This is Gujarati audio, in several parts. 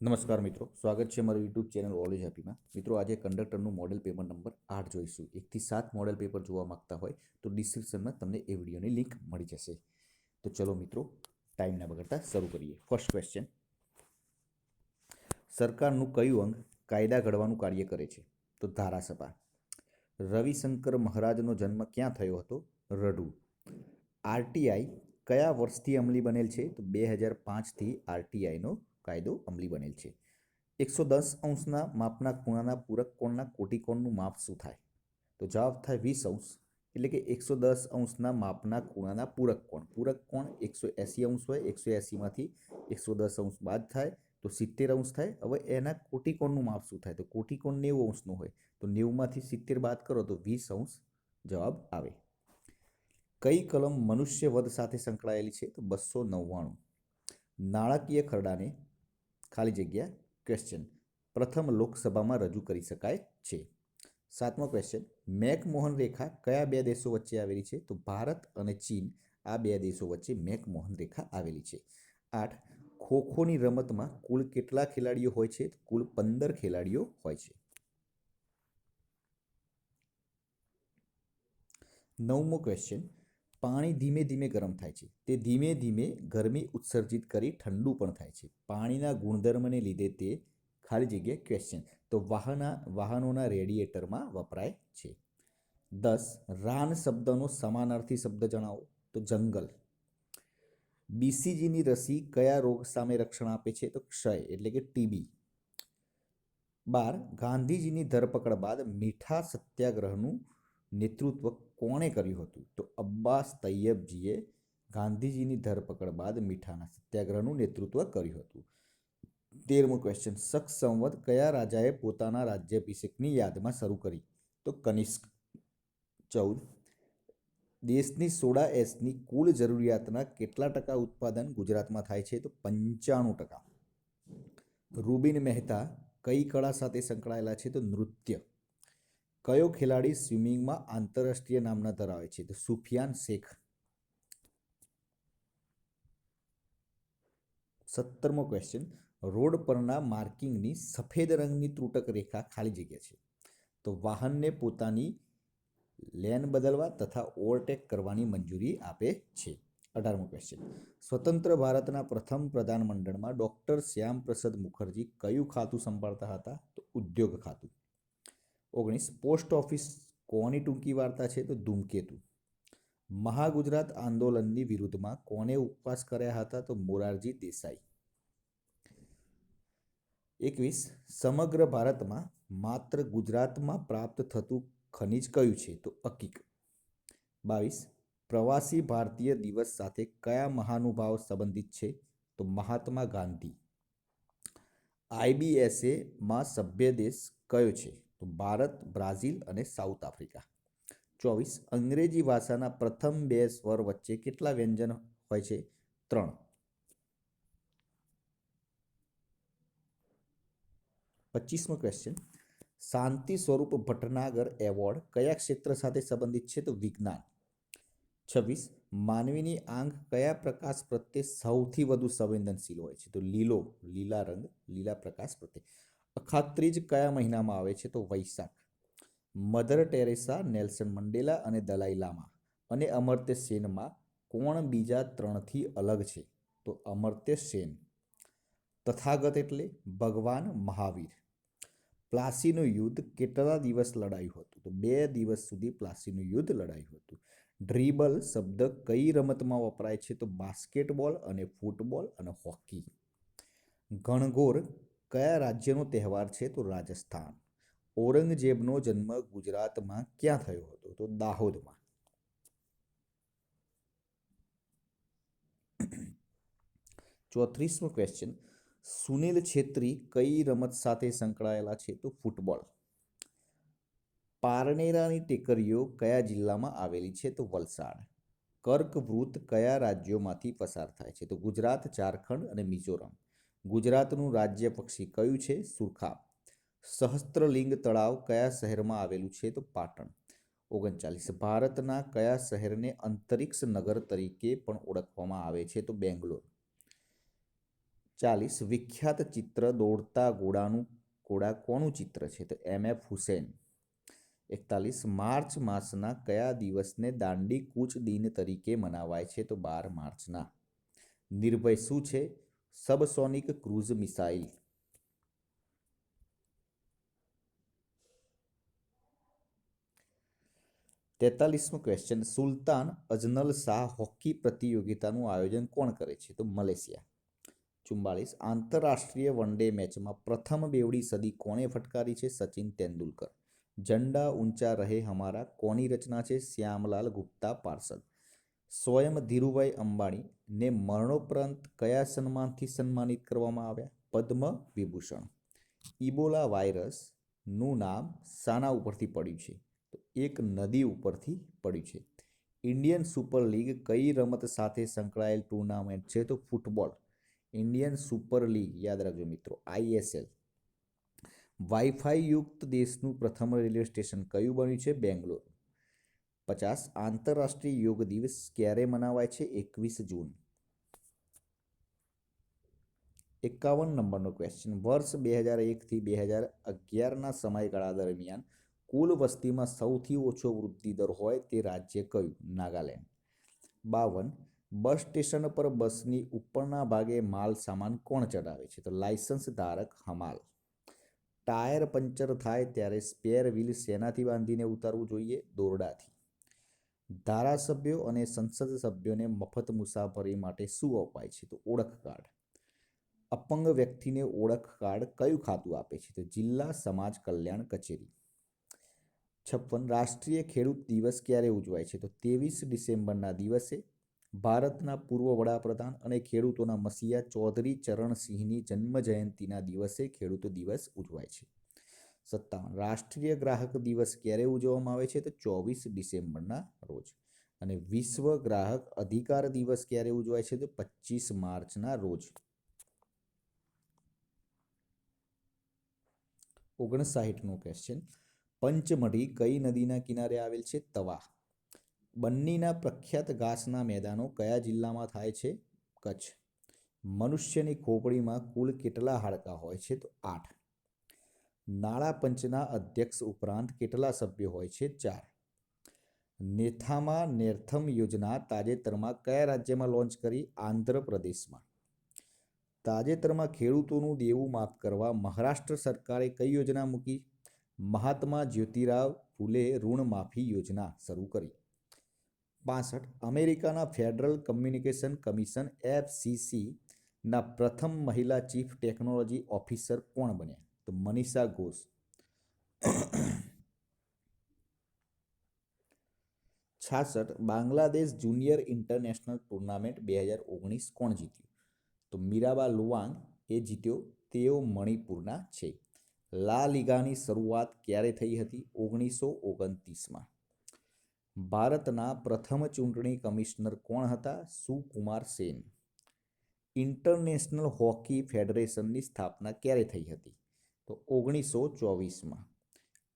નમસ્કાર મિત્રો, સ્વાગત છે મારું યુટ્યુબ ચેનલ ઓલેજ હેપીમાં મિત્રો, આજે કંડક્ટરનું મોડેલ પેપર નંબર આઠ જોઈશું. એકથી સાત મોડેલ પેપર જોવા માંગતા હોય તો ડિસ્ક્રિપ્શનમાં તમને એ વિડીયોની લિંક મળી જશે. તો ચલો મિત્રો ટાઈમ ના બગડતા શરૂ કરીએ. ફર્સ્ટ ક્વેશ્ચન સરકારનું કયું અંગ કાયદા ઘડવાનું કાર્ય કરે છે? તો ધારાસભા. રવિશંકર મહારાજનો જન્મ ક્યાં થયો હતો? રડુ આરટીઆઈ કયા વર્ષથી અમલી બનેલ છે? તો બે હજાર પાંચથી આરટીઆઈનો કાયદો અમલી બનેલ છે. એકસો દસ અંશના માપના ખૂણાના પૂરક કોણના કોટિકોણનું માપ શું થાય? તો જવાબ થાય વીસ અંશ, એટલે કે એકસો દસ અંશના માપના ખૂણાના પૂરક કોણ? પૂરક કોણ એકસો એંસી અંશ હોય, એકસો એંસીમાંથી એકસો દસ અંશ બાદ થાય, તો સિત્તેર અંશ થાય. હવે એના કોટિકોણનું માપ શું થાય? તો કોટિકોણ નેવું અંશનું હોય. તો નેવુંમાંથી સિત્તેર બાદ કરો તો વીસ અંશ જવાબ આવે. કઈ કલમ મનુષ્ય વધ સાથે સંકળાયેલી છે? તો બસો નવ્વાણું. નાણાકીય ખરડાને ખાલી જગ્યા? ક્વેશ્ચન પ્રથમ લોકસભામાં રજૂ કરી શકાય છે. સાતમો ક્વેશ્ચન મેકમોહન રેખા કયા બે દેશો વચ્ચે આવેલી છે? તો ભારત અને ચીન આ બે દેશો વચ્ચે મેકમોહન રેખા આવેલી છે. આઠ. ખોખોની રમતમાં કુલ કેટલા ખેલાડીઓ હોય છે? કુલ પંદર ખેલાડીઓ હોય છે. નવમો ક્વેશ્ચન પાણી ધીમે ધીમે ગરમ થાય છે. તે ધીમે ધીમે ગરમી ઉત્સર્જિત કરી ઠંડુ પણ થાય છે. પાણીના ગુણધર્મને લીધે તે ખાલી જગ્યાએ ક્વેશ્ચન તો વાહના, વાહનોના રેડિએટરમાં વપરાય છે. દસ, રાન શબ્દનો સમાનાર્થી શબ્દ જણાવો. તો જંગલ. બીસીજીની રસી કયા રોગ સામે રક્ષણ આપે છે? તો ક્ષય, એટલે કે ટીબી બાર, ગાંધીજીની ધરપકડ બાદ મીઠા સત્યાગ્રહનું નેતૃત્વ કોણે કર્યું હતું? તો અબ્બાસ તૈયબજીએ ગાંધીજીની ધરપકડ બાદ મીઠાના સત્યાગ્રહનું નેતૃત્વ કર્યું હતું. તેરમો ક્વેશ્ચન શક સંવત કયા રાજાએ પોતાના રાજ્યાભિષેકની યાદમાં શરૂ કરી? તો કનિષ્ક ચૌદ. દેશની સોડા એસની કુલ જરૂરિયાતના કેટલા ટકા ઉત્પાદન ગુજરાતમાં થાય છે? તો પંચાણું ટકા. રૂબિન મહેતા કઈ કળા સાથે સંકળાયેલા છે? તો નૃત્ય. કયો ખેલાડી સ્વિમિંગમાં આંતરરાષ્ટ્રીય નામના ધરાવે છે? તો સુફિયાન શેખ. સત્તરમો ક્વેશ્ચન રોડ પરના માર્કિંગની સફેદ રંગની ત્રુટક રેખા ખાલી જગ્યા છે. તો વાહનને પોતાની લેન બદલવા તથા ઓવરટેક કરવાની મંજૂરી આપે છે. અઢારમો ક્વેશ્ચન સ્વતંત્ર ભારતના પ્રથમ પ્રધાનમંડળમાં ડૉક્ટર શ્યામ પ્રસાદ મુખર્જી કયું ખાતું સંભાળતા હતા? તો ઉદ્યોગ ખાતું. ઓગણીસ, પોસ્ટ ઓફિસ કોની ટૂંકી વાર્તા છે? તો ધૂમકેતુ. મહાગુજરાત આંદોલનની વિરુદ્ધમાં કોને ઉપવાસ કર્યા હતા? તો મોરારજી દેસાઈ. એકવીસ, સમગ્ર ભારતમાં માત્ર ગુજરાતમાં પ્રાપ્ત થતું ખનિજ કયું છે? તો અકીક. બાવીસ, પ્રવાસી ભારતીય દિવસ સાથે કયા મહાનુભાવ સંબંધિત છે? તો મહાત્મા ગાંધી. આઈબીએસએમાં સભ્ય દેશ કયો છે? તો ભારત, બ્રાઝિલ અને સાઉથ આફ્રિકા. ચોવીસ, અંગ્રેજી ભાષાના પ્રથમ બે સ્વર વચ્ચે કેટલા વ્યંજન હોય છે? ત્રણ. પચીસમો ક્વેશ્ચન શાંતિ સ્વરૂપ ભટનાગર એવોર્ડ કયા ક્ષેત્ર સાથે સંબંધિત છે? તો વિજ્ઞાન. છવ્વીસ, માનવીની આંખ કયા પ્રકાશ પ્રત્યે સૌથી વધુ સંવેદનશીલ હોય છે? તો લીલો, લીલા રંગ, લીલા પ્રકાશ પ્રત્યે. અખાત્રીજ કયા મહિનામાં આવે છે? તો Vaishakh. Mother Teresa, Nelson Mandela અને દલાઈ લામા. અને અમર્ત્ય સેનમાં કોણ બીજા ત્રણથી અલગ છે? તો અમર્ત્ય સેન. તથાગત એટલે ભગવાન મહાવીર. પ્લાસીનું યુદ્ધ કેટલા દિવસ લડાયું હતું? તો બે દિવસ સુધી પ્લાસીનું યુદ્ધ લડાયું હતું. ડ્રીબલ શબ્દ કઈ રમતમાં વપરાય છે? તો બાસ્કેટબોલ અને ફૂટબોલ અને હોકી. ગણગોર કયા રાજ્યનો તહેવાર છે? તો રાજસ્થાન. ઔરંગઝેબનો જન્મ ગુજરાતમાં ક્યાં થયો હતો? તો દાહોદમાં. ચોત્રીસમો ક્વેશ્ચન સુનિલ છેત્રી કઈ રમત સાથે સંકળાયેલા છે? તો ફૂટબોલ. પારનેરાની ટેકરીઓ કયા જિલ્લામાં આવેલી છે? તો વલસાડ. કર્કવૃત કયા રાજ્યોમાંથી પસાર થાય છે? તો ગુજરાત, ઝારખંડ અને મિઝોરમ. ગુજરાતનું રાજ્ય પક્ષી કયું છે? સુરખા. સહસ્ત્રલિંગ તળાવ કયા શહેરમાં આવેલું છે? તો પાટણ. ઓગણચાલીસ. ભારતના કયા શહેરને અંતરિક્ષ નગર તરીકે પણ ઓળખવામાં આવે છે? તો બેંગ્લોર. ચાલીસ. વિખ્યાત ચિત્ર દોડતા ઘોડાનું ઘોડા કોનું ચિત્ર છે? તો એમ. એફ. હુસેન. એકતાલીસ. માર્ચ માસના કયા દિવસને દાંડી કૂચ દિન તરીકે મનાવાય છે? તો બાર માર્ચના. નિર્ભય શું છે? Subsonic cruise missile. તેતાલીસમો ક્વેશ્ચન સુલતાન અજનલ શાહ હોકી પ્રતિયોગિતાનું આયોજન કોણ કરે છે? તો મલેશિયા. ચુમ્બાલીસ આંતરરાષ્ટ્રીય વનડે મેચમાં પ્રથમ બેવડી સદી કોણે ફટકારી છે? સચિન તેંડુલકર. ઝંડા ઊંચા રહે હમારા કોની રચના છે? શ્યામલાલ ગુપ્તા પાર્ષદ. સ્વયં ધીરુભાઈ અંબાણીને મરણોપરાંત કયા સન્માનથી સન્માનિત કરવામાં આવ્યા? પદ્મ વિભૂષણ. ઇબોલા વાયરસનું નામ શાના ઉપરથી પડ્યું છે. તો એક નદી ઉપરથી પડ્યું છે. ઇન્ડિયન સુપર લીગ કઈ રમત સાથે સંકળાયેલ ટુર્નામેન્ટ છે? તો ફૂટબોલ. ઇન્ડિયન સુપર લીગ, યાદ રાખજો મિત્રો આઈએસએલ વાઈફાઈ યુક્ત દેશનું પ્રથમ રેલવે સ્ટેશન કયું બન્યું છે? બેંગ્લોર. પચાસ આંતરરાષ્ટ્રીય યોગ દિવસ ક્યારે મનાવાય છે? એકવીસ જૂન. એકાવન નંબરનો ક્વેશ્ચન વર્ષ બે હજાર એકથી બે હજાર અગિયારના સમયગાળા દરમિયાન કુલ વસ્તીમાં સૌથી ઓછો વૃદ્ધિ દર હોય તે રાજ્ય કયું? નાગાલેન્ડ. બાવન. બસ સ્ટેશન પર બસની ઉપરના ભાગે માલ સામાન કોણ ચડાવે છે? તો લાયસન્સ ધારક હમાલ. ટાયર પંચર થાય ત્યારે સ્પેર વ્હીલ શેનાથી બાંધીને ઉતારવું જોઈએ. દોરડાથી. ધારાસભ્યો અને સંસદ સભ્યોને મફત મુસાફરી માટે શું અપાય છે? તો ઓળખ કાર્ડ. અપંગ વ્યક્તિને ઓળખ કાર્ડ કયું ખાતું આપે છે? તો જિલ્લા સમાજ કલ્યાણ કચેરી. છપ્પન, રાષ્ટ્રીય ખેડૂત દિવસ ક્યારે ઉજવાય છે? તો ત્રેવીસ ડિસેમ્બરના દિવસે ભારતના પૂર્વ વડાપ્રધાન અને ખેડૂતોના મસીહા ચૌધરી ચરણસિંહની જન્મ જયંતિના દિવસે ખેડૂત દિવસ ઉજવાય છે. સત્તાવન. રાષ્ટ્રીય ગ્રાહક દિવસ ક્યારે ઉજવવામાં આવે છે? તો ચોવીસ ડિસેમ્બરના રોજ. અને વિશ્વ ગ્રાહક અધિકાર દિવસ ક્યારે ઉજવાય છે? તો પચીસ માર્ચના રોજ. ઓગણસાઠનો ક્વેશ્ચન પંચમઢી કઈ નદીના કિનારે આવેલ છે? તવા. બંનીના પ્રખ્યાત ઘાસના મેદાનો કયા જિલ્લામાં થાય છે? કચ્છ. મનુષ્યની ખોપડીમાં કુલ કેટલા હાડકાં હોય છે? તો આઠ. નાણાં પંચના અધ્યક્ષ ઉપરાંત કેટલા સભ્યો હોય છે? ચાર. નેથામા નેરથમ યોજના તાજેતરમાં કયા રાજ્યમાં લોન્ચ કરી? આંધ્રપ્રદેશમાં. તાજેતરમાં ખેડૂતોનું દેવું માફ કરવા મહારાષ્ટ્ર સરકારે કઈ યોજના મૂકી? મહાત્મા જ્યોતિરાવ ફૂલે ઋણ માફી યોજના શરૂ કરી. પાસઠ. અમેરિકાના ફેડરલ કમ્યુનિકેશન કમિશન એફસીસીના પ્રથમ મહિલા ચીફ ટેકનોલોજી ઓફિસર કોણ બન્યા? તો મનીષા ઘોષ. છાસઠ, બાંગ્લાદેશ જુનિયર ઇન્ટરનેશનલ ટુર્નામેન્ટ બે હજાર ઓગણીસ કોણ જીત્યું? તો મીરાબા લુવાંગ એ જીત્યો, તેઓ મણિપુરના છે. લા લીગાની શરૂઆત ક્યારે થઈ હતી? ઓગણીસો ઓગણત્રીસમાં. ભારતના પ્રથમ ચૂંટણી કમિશનર કોણ હતા? સુકુમાર સેન. ઇન્ટરનેશનલ હોકી ફેડરેશનની સ્થાપના ક્યારે થઈ હતી? તો ઓગણીસો ચોવીસમાં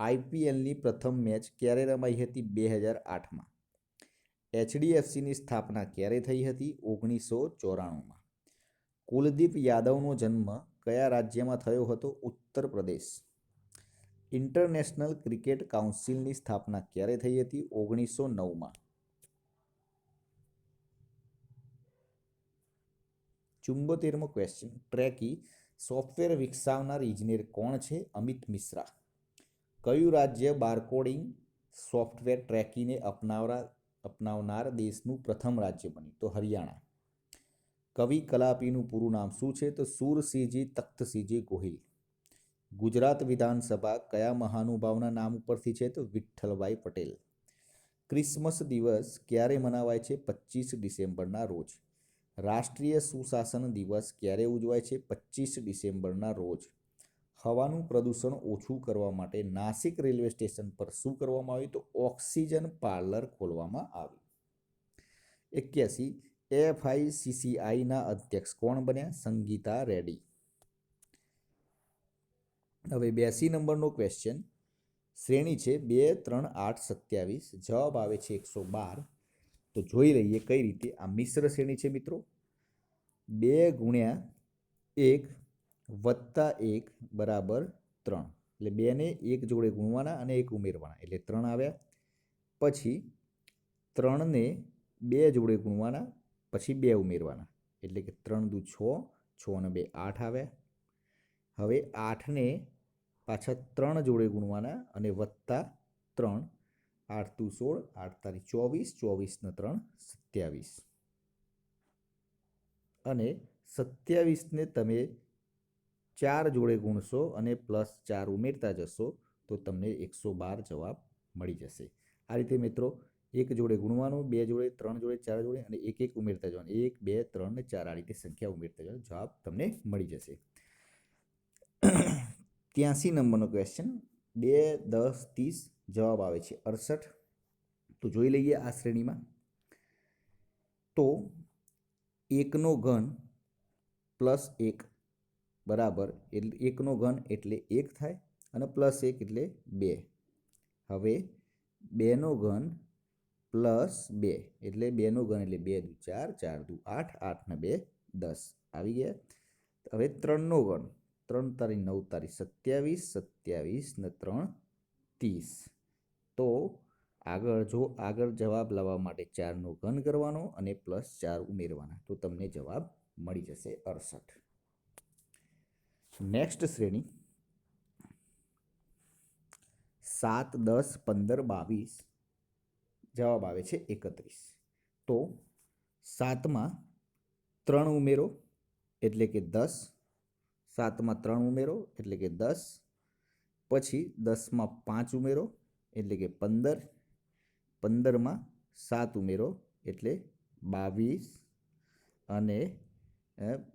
આઈપીએલની પ્રથમ મેચ ક્યારે રમાઈ હતી બે હજાર આઠમાં? એચડીએફસીની સ્થાપના ક્યારે થઈ હતી ઓગણીસો ચોરાણુંમાં કુલદીપ યાદવનો જન્મ કયા રાજ્યમાં થયો હતો ઉત્તર પ્રદેશ ઇન્ટરનેશનલ ક્રિકેટ કાઉન્સિલની સ્થાપના ક્યારે થઈ હતી ઓગણીસો નવમાં ચુંબોતેરમો ક્વેશ્ચન ટ્રેકી સોફ્ટવેર વિકસાવનાર ઇજનેર કોણ છે? અમિત મિશ્રા. કયું રાજ્ય બારકોડિંગ સોફ્ટવેર ટ્રેકીને અપનાવરા, અપનાવનાર દેશનું પ્રથમ રાજ્ય બન્યું? તો હરિયાણા. કવિ કલાપીનું પૂરું નામ શું છે? તો સુરસિંહજી તખ્તસિંહજી ગોહિલ. ગુજરાત વિધાનસભા કયા મહાનુભાવના નામ ઉપરથી છે? તો વિઠ્ઠલભાઈ પટેલ. ક્રિસમસ દિવસ ક્યારે મનાવાય છે? પચીસ ડિસેમ્બરના રોજ. રાષ્ટ્રીય સુશાસન દિવસ ક્યારે ઉજવાય છે? પચીસ ડિસેમ્બરના રોજ. હવાનું પ્રદૂષણ ઓછું કરવા માટે નાસિક રેલવે સ્ટેશન પર શું કરવામાં આવ્યું? તો ઓક્સિજન પાર્લર ખોલવામાં આવ્યું એક્યાસી. એફઆઈસીસીઆઈના અધ્યક્ષ કોણ બન્યા? સંગીતા રેડ્ડી. હવે બ્યાસી નંબરનો ક્વેશ્ચન શ્રેણી છે બે ત્રણ આઠ સત્યાવીસ. જવાબ આવે છે એકસો બાર. તો જોઈ લઈએ કઈ રીતે આ મિશ્ર શ્રેણી છે મિત્રો. બે ગુણ્યા એક વત્તા એક બરાબર ત્રણ. એટલે બેને એક જોડે ગુણવાના અને એક ઉમેરવાના. એટલે ત્રણ આવ્યા. પછી ત્રણને બે જોડે ગુણવાના, પછી બે ઉમેરવાના. એટલે કે ત્રણ દુ છ છ અને બે આઠ આવ્યા. હવે આઠને પાછા ત્રણ જોડે ગુણવાના અને વત્તા ત્રણ. આઠ તું સોળ, આઠ તારીખ ચોવીસ, ચોવીસને ત્રણ, સત્યાવીસ. અને સત્યાવીસને તમે ચાર જોડે ગુણશો અને પ્લસ ચાર ઉમેરતા જશો તો તમને એકસો બાર જવાબ મળી જશે. આ રીતે મિત્રો, એક જોડે ગુણવાનું, બે જોડે, ત્રણ જોડે, ચાર જોડે અને એક એક ઉમેરતા જવાનું. એક, બે, ત્રણ ચાર, આ રીતે સંખ્યા ઉમેરતા જવાનું જવાબ તમને મળી જશે. ત્યાંસી નંબરનો ક્વેશ્ચન બે, દસ, ત્રીસ જવાબ આવે છે અડસઠ. તો જોઈ લઈએ આ શ્રેણીમાં. તો એકનો ઘન પ્લસ એક બરાબર એટલે એકનો ઘન એટલે એક થાય અને પ્લસ એક એટલે બે. હવે બેનો ઘન પ્લસ બે એટલે બેનો ઘન એટલે બે દુ ચાર ચાર દુ આઠ આઠ ને બે દસ. આવી ગયા. હવે ત્રણનો ઘન. ત્રણ તારી નવ તારી સત્યાવીસ સત્યાવીસ ને ત્રણ ત્રીસ. તો આગળ જો આગળ જવાબ લાવવા માટે ચારનો ઘન કરવાનો અને પ્લસ ચાર ઉમેરવાના, તો તમને જવાબ મળી જશે અડસઠ. નેક્સ્ટ શ્રેણી. સાત, દસ, પંદર, બાવીસ. જવાબ આવે છે એકત્રીસ. તો સાતમાં ત્રણ ઉમેરો, એટલે કે દસ. સાતમાં ત્રણ ઉમેરો, એટલે કે દસ. પછી દસમાં પાંચ ઉમેરો એટલે કે પંદર, પંદરમાં સાત ઉમેરો, એટલે બાવીસ અને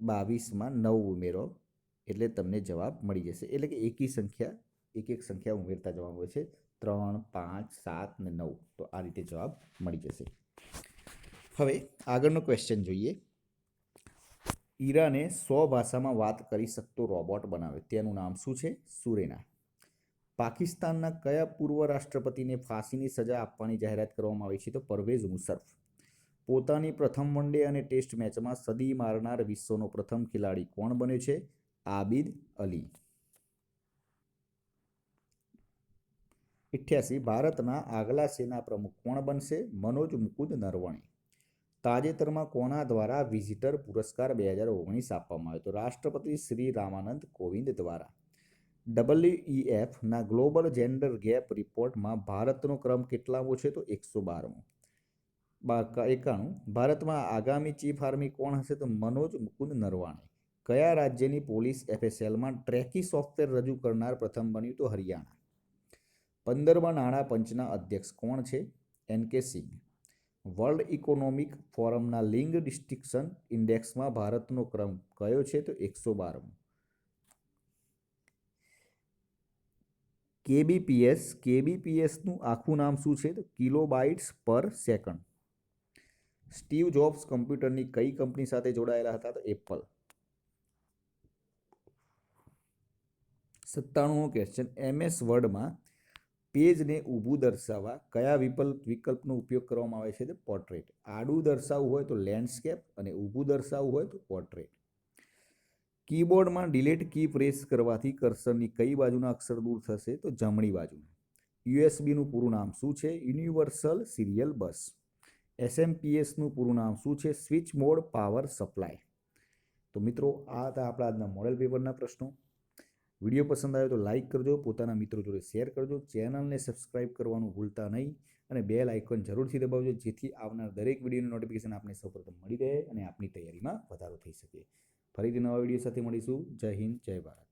બાવીસમાં નવ ઉમેરો, એટલે તમને જવાબ મળી જશે. એટલે કે એકી સંખ્યા એક એક સંખ્યા ઉમેરતા જવાનું હોય છે. ત્રણ, પાંચ, સાત ને નવ. તો આ રીતે જવાબ મળી જશે. હવે આગળનો ક્વેશ્ચન જોઈએ. ઈરાને સો ભાષામાં વાત કરી શકતો રોબોટ બનાવ્યો તેનું નામ શું છે? સુરેના. પાકિસ્તાનના કયા પૂર્વ રાષ્ટ્રપતિને ફાંસીની સજા આપવાની જાહેરાત કરવામાં આવી છે? તો પરવેઝ મુશર્ફ પોતાની પ્રથમ વનડે અને ટેસ્ટ મેચમાં સદી મારનાર વિશ્વનો પ્રથમ ખેલાડી કોણ બન્યો છે? આબિદ અલી. ઇઠ્યાસી, ભારતના આગલા સેના પ્રમુખ કોણ બનશે? મનોજ મુકુદ નરવણે. તાજેતરમાં કોના દ્વારા વિઝિટર પુરસ્કાર બે હજાર ઓગણીસ આપવામાં આવ્યો? તો રાષ્ટ્રપતિ શ્રી રામાનંદ કોવિંદ દ્વારા. ડબલ્યુઈએફના ગ્લોબલ જેન્ડર ગેપ રિપોર્ટમાં ભારતનો ક્રમ કેટલામો છે તો એકસો બારમો. એકાણું. ભારતમાં આગામી ચીફ આર્મી કોણ હશે તો મનોજ મુકુંદ નરવાણે. કયા રાજ્યની પોલીસ એફએસએલમાં ટ્રેકી સોફ્ટવેર રજૂ કરનાર પ્રથમ બન્યું તો હરિયાણા. પંદરમાં નાણાં પંચના અધ્યક્ષ કોણ છે? એન કે સિંહ વર્લ્ડ ઇકોનોમિક ફોરમના લિંગ ડિસ્ટિક્શન ઇન્ડેક્સમાં ભારતનો ક્રમ કયો છે તો એકસો બારમો. કેબીપીએસ, કેબીપીએસનું આખું નામ શું છે? તો કિલોબાઇટ્સ પર સેકન્ડ. સ્ટીવ જોબ્સ કમ્પ્યુટરની કઈ કંપની સાથે જોડાયેલા હતા? તો એપલ. સત્તાણુંમો ક્વેશ્ચન એમએસ વર્ડમાં પેજને ઊભું દર્શાવવા કયા વિકલ્પ વિકલ્પનો ઉપયોગ કરવામાં આવે છે? તે પોર્ટ્રેટ આડું દર્શાવવું હોય તો લેન્ડસ્કેપ અને ઊભું દર્શાવવું હોય તો પોર્ટ્રેટ કીબોર્ડમાં ડિલેટ કી પ્રેસ કરવાથી કર્સરની કઈ બાજુના અક્ષર દૂર થશે તો જમણી બાજુના. યુએસબીનું પૂરું નામ શું છે? યુનિવર્સલ સિરિયલ બસ. એસએમપીએસનું પૂરું નામ શું છે? Switch mode power supply. તો મિત્રો, આ હતા આપણા આજના મોડેલ પેપરના પ્રશ્નો. વીડિયો પસંદ આવ્યો તો લાઇક કરજો, પોતાના મિત્રો જોડે શેર કરજો, ચેનલને સબસ્ક્રાઇબ કરવાનું ભૂલતા નહીં અને બેલ આઇકોન જરૂરથી દબાવજો જેથી આવનાર દરેક વિડીયોની નોટિફિકેશન આપને સૌપ્રથમ મળી રહે અને આપની તૈયારીમાં વધારો થઈ શકે. ફરીથી નવા વીડિયો સાથે મળીશું. જય હિન્દ જય ભારત.